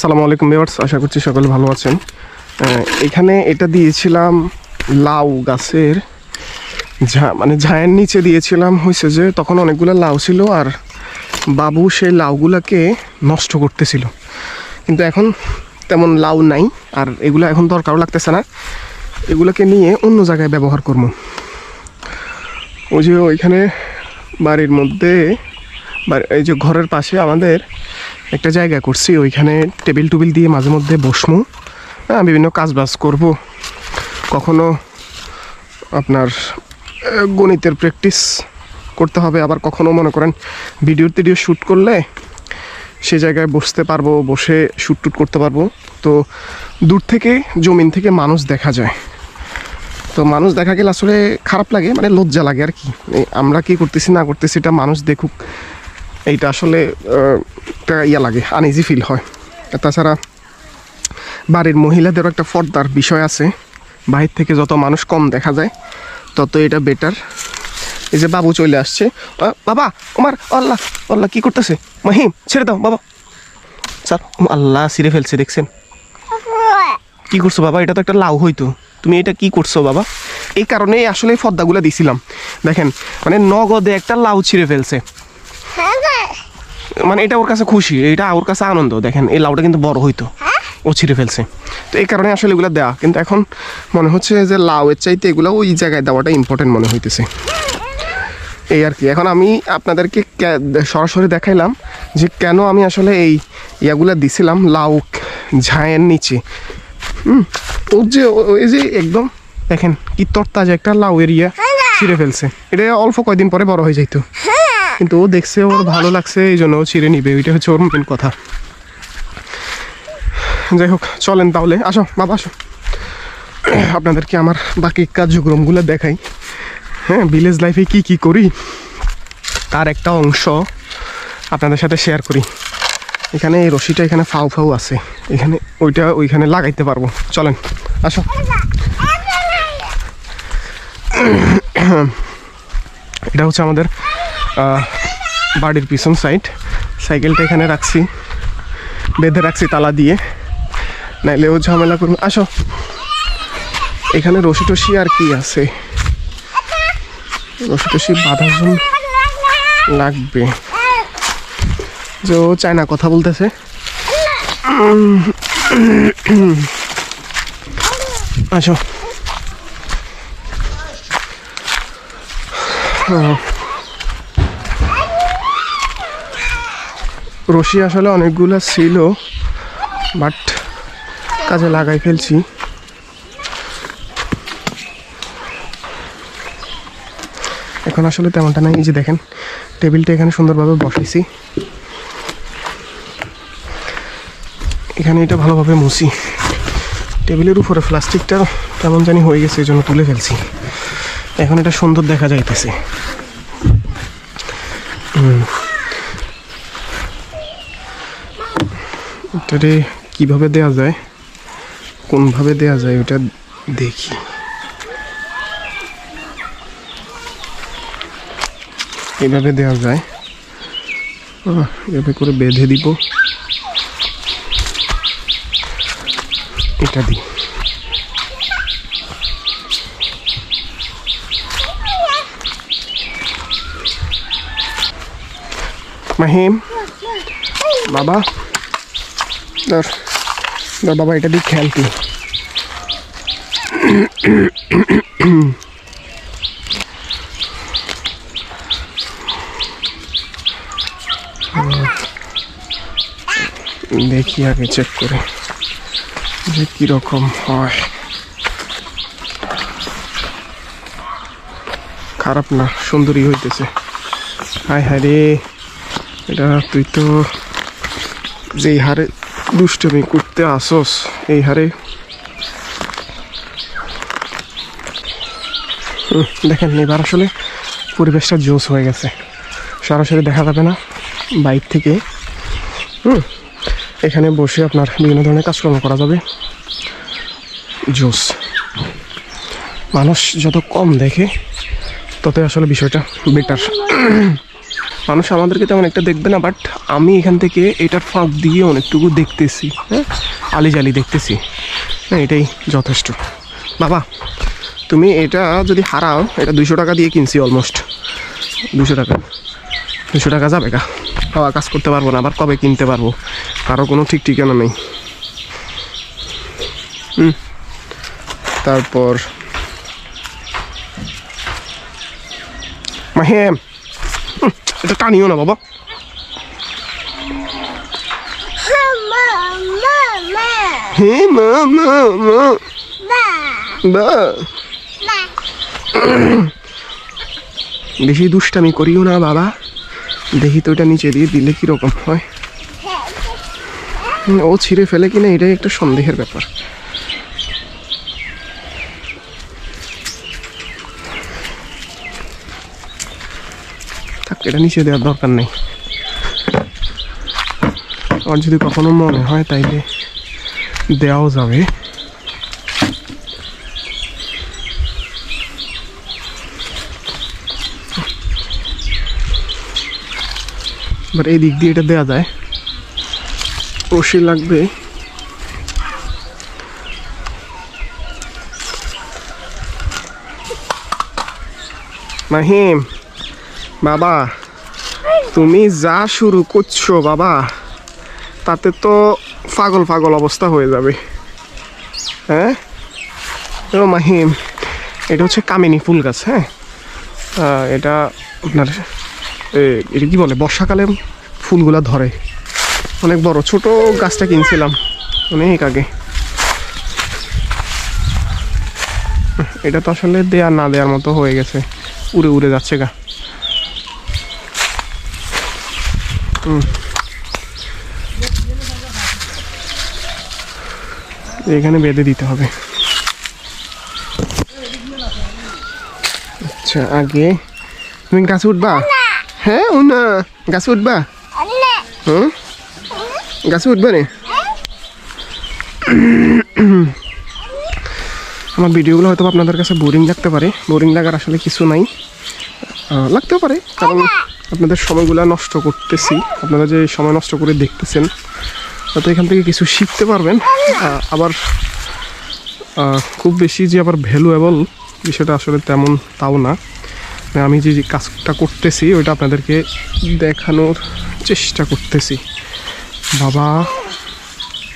আসসালামু আলাইকুম ভিউয়ার্স, আশা করছি সকলে ভালো আছেন। এখানে এটা দিয়েছিলাম লাউ গাছের ঝা মানে ঝায়ের নিচে দিয়েছিলাম হয়েছে যে তখন অনেকগুলো লাউ ছিল আর বাবু সেই লাউগুলাকে নষ্ট করতেছিল। কিন্তু এখন তেমন লাউ নাই আর এগুলো এখন দরকারও লাগতেছে না। এগুলোকে নিয়ে অন্য জায়গায় ব্যবহার করব। ওই যে ওইখানে বাড়ির মধ্যে এই যে ঘরের পাশে আমাদের একটা জায়গা করছি, ওইখানে টেবিল টুবিল দিয়ে মাঝে মধ্যে বসমু। হ্যাঁ বিভিন্ন কাজ বাজ করব। কখনো আপনার গণিতের প্র্যাকটিস করতে হবে, আবার কখনো মনে করেন ভিডিও টিডিও শ্যুট করলে সে জায়গায় বসতে পারব, বসে শ্যুট টুট করতে পারব। তো দূর থেকে, জমিন থেকে মানুষ দেখা যায়। তো মানুষ দেখা গেলে আসলে খারাপ লাগে মানে লজ্জা লাগে আর কি। আমরা কি করতেছি, না করতেছি, এটা মানুষ দেখুক। এইটা আসলে একটা ইয়া লাগে আনইজি ফিল হয়। তাছাড়া বাড়ির মহিলাদেরও একটা ফর্দার বিষয় আছে। বাহির থেকে যত মানুষ কম দেখা যায়, তত এটা বেটার এই যে বাবু চলে আসছে। বাবা, ওমার, আল্লাহ আল্লাহ, কি করতেছে? মাহিম, ছেড়ে দাও, বাবা। স্যার আল্লাহ ছিঁড়ে ফেলছে, দেখছেন? কি করছ বাবা? এটা তো একটা লাউ হইতো। তুমি এটা কি করছ বাবা? এই কারণে আসলে ফর্দাগুলো দিছিলাম। দেখেন মানে নগদে একটা লাউ ছিঁড়ে ফেলছে। মানে এটা ওর কাছে খুশি এটা ওর কাছে আনন্দ। দেখেন এই লাউটা কিন্তু বড় হইতো। ও ছিঁড়ে ফেলছে। তো এই কারণে আসলে এগুলো দেওয়া কিন্তু এখন মনে হচ্ছে যে লাউয়ের চাইতে এগুলো ওই জায়গায় দেওয়াটা ইম্পর্টেন্ট মনে হইতেছে। এই আর কি। এখন আমি আপনাদেরকে সরাসরি দেখাইলাম যে কেন আমি আসলে এই ইয়াগুলা দিছিলাম লাউ ঝায়ের নিচে। হুম? ওর যে ওই যে একদম দেখেন কি তরতাজা একটা লাউ এরিয়া ছিঁড়ে ফেলছে। এটা অল্প কয়দিন পরে বড় হয়ে যাইতো। কিন্তু ও দেখছে ওর ভালো লাগছে, এই জন্য ও ছিঁড়ে নিবে। ওইটা হচ্ছে ওর মেন কথা। যাই হোক, চলেন তাহলে। আসো, বাবা, আসো। আপনাদেরকে আমার বাকি কার্যক্রমগুলো দেখাই। হ্যাঁ ভিলেজ লাইফে কি কি করি, তার একটা অংশ আপনাদের সাথে শেয়ার করি। এখানে এই রশিটা এখানে ফাউ ফাউ আছে। এখানে ওইটা ওইখানে লাগাইতে পারব। চলেন, আসো। এটা হচ্ছে আমাদের বাড়ির পিছন সাইড সাইকেলটা এখানে রাখছি। বেঁধে রাখছি তালা দিয়ে। নাইলে ও ঝামেলা করুন আসো। এখানে রশি টসি আর কি আছে? রশি টসি বাঁধার জন্য লাগবে। যে ও চায় না কথা বলতেছে। আসো। আহ। রশি আসলে অনেকগুলো ছিল বাট কাজে লাগাই ফেলছি। এখন আসলে তেমনটা নাই যে দেখেন, টেবিলটা এখানে সুন্দরভাবে বসাইছি। এখানে এটা ভালোভাবে মুছি। টেবিলের উপরে প্লাস্টিকটা কেমন জানি হয়ে গেছে এই জন্য তুলে ফেলছি। এখন এটা সুন্দর দেখা যাইতেছে। হুম। এটারে কীভাবে দেয়া যায়? কোনভাবে দেয়া যায় ওটা দেখি। এভাবে দেওয়া যায়। এভাবে করে বেঁধে দিব। এটা দিই। মাহিম? বাবা? ধর ধর বাবা এটা দিয়ে খেল তুই দেখি আগে চেক করে যে কীরকম হয়। খারাপ না সুন্দরী হইতেছে। হায় হায় রে, এটা তুই তো যেই হারে দুষ্টমি করতে আসস, এই হারে। দেখেন, এবার আসলে পরিবেশটা জোস হয়ে গেছে। সরাসরি দেখা যাবে না বাইক থেকে। হুম এখানে বসে আপনার বিভিন্ন ধরনের কাজকর্ম করা যাবে। জোস মানুষ যত কম দেখে, ততই আসলে বিষয়টা বেটার মানুষ আমাদেরকে তেমন একটা দেখবে না বাট আমি এখান থেকে এটার ফাঁক দিয়ে অনেকটুকু দেখতেছি হ্যাঁ? আলি জালি দেখতেছি। হ্যাঁ এটাই যথেষ্ট। বাবা তুমি এটা যদি হারাও এটা দুইশো টাকা দিয়ে কিনছি অলমোস্ট দুশো টাকা। দুশো টাকা যাবে গা। বাবা কাজ করতে পারব না আবার কবে কিনতে পারব? কারও কোনো ঠিক ঠিকানা নেই। হুম। তারপর মাহেম। হুম, এটা টানিও না, বাবা। হে মা মা মা। বা। বেশি দুষ্টামি করিও না, বাবা। দেখি তো এটা নিচে দিয়ে দিলে কীরকম হয়? ও ছিঁড়ে ফেলে কিনা, এটাই একটা সন্দেহের ব্যাপার। এটা নিচে দেওয়ার দরকার নেই। আর যদি কখনো মনে হয় তাইলে দেওয়াও যাবে। বাট এই দিক দিয়ে এটা দেওয়া যায়। রশি লাগবে। মাহিম! বাবা, তুমি যা শুরু করছ বাবা, তাতে তো পাগল পাগল অবস্থা হয়ে যাবে। হ্যাঁ? মাহিম, এটা হচ্ছে কামিনী ফুল গাছ হ্যাঁ? এটা আপনার এটা কি বলে? বর্ষাকালে ফুলগুলা ধরে। অনেক বড়, ছোট গাছটা কিনছিলাম অনেক আগে। এটা তো আসলে দেয়া না দেওয়ার মতো হয়ে গেছে। উড়ে উড়ে যাচ্ছে গা হুম। এখানে বেঁধে দিতে হবে। আচ্ছা আগে তুমি গাছে উঠবা? হ্যাঁ ও না গাছে উঠবা? হুম? গাছে উঠবে রে আমার ভিডিওগুলো হয়তো আপনাদের কাছে বোরিং লাগতে পারে। বোরিং লাগার আসলে কিছু নাই। লাগতেও পারে। কারণ আপনাদের সময়গুলো নষ্ট করতেছি। আপনারা যে সময় নষ্ট করে দেখতেছেন হয়তো এখান থেকে কিছু শিখতে পারবেন। আবার খুব বেশি যে আবার ভ্যালুয়েবল বিষয়টা আসলে তেমন তাও না। মানে আমি যে কাজটা করতেছি, ওইটা আপনাদেরকে দেখানোর চেষ্টা করতেছি। বাবা,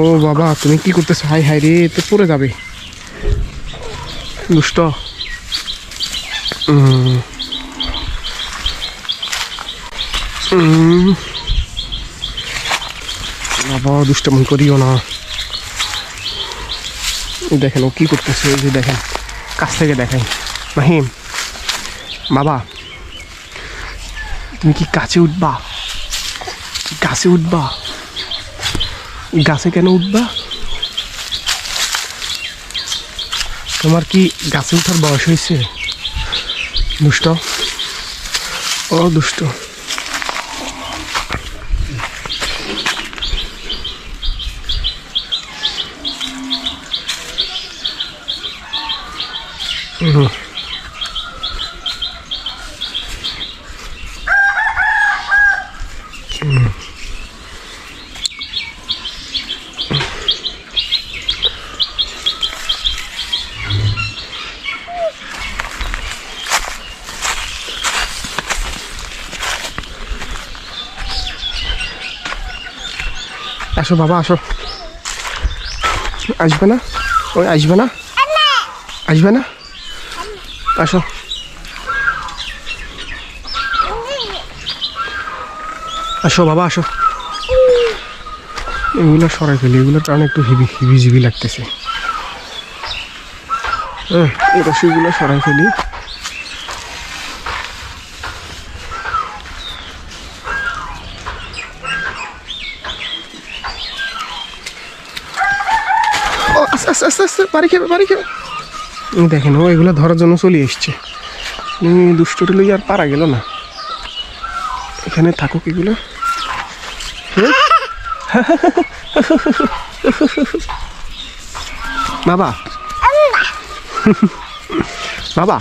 ও বাবা, তুমি কি করতেছো? হাই হাই রে, তো পড়ে যাবে। দুষ্ট। উম। বাবা দুষ্টমন করিও না। দেখেন, ও কি করতেছে যে দেখেন, কাছ থেকে দেখেন মাহিম, বাবা, তুমি কি গাছে উঠবা? গাছে উঠবা? গাছে কেন উঠবা? তোমার কি গাছে উঠার বয়স হয়েছে? দুষ্ট? ও দুষ্ট। আসো বাবা আসো। আসবে না? ওই আসবে না? আসবে না? আসো। আসো বাবা, আসো। এগুলো সরাই ফেলি এগুলোর কারণে একটু হিবি হিবি জিবি লাগতেছে। হ্যাঁ এই রসিগুলো সরাই ফেলি। আস্তে আস্তে আস্তে আস্তে, বাড়ি খেবে বাড়ি এই দেখেন, ও এগুলো ধরার জন্য চলে এসছে। দুষ্টটি লই আর পারা গেল না। এখানে থাকুক এগুলো? বাবা। বাবা।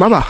বাবা।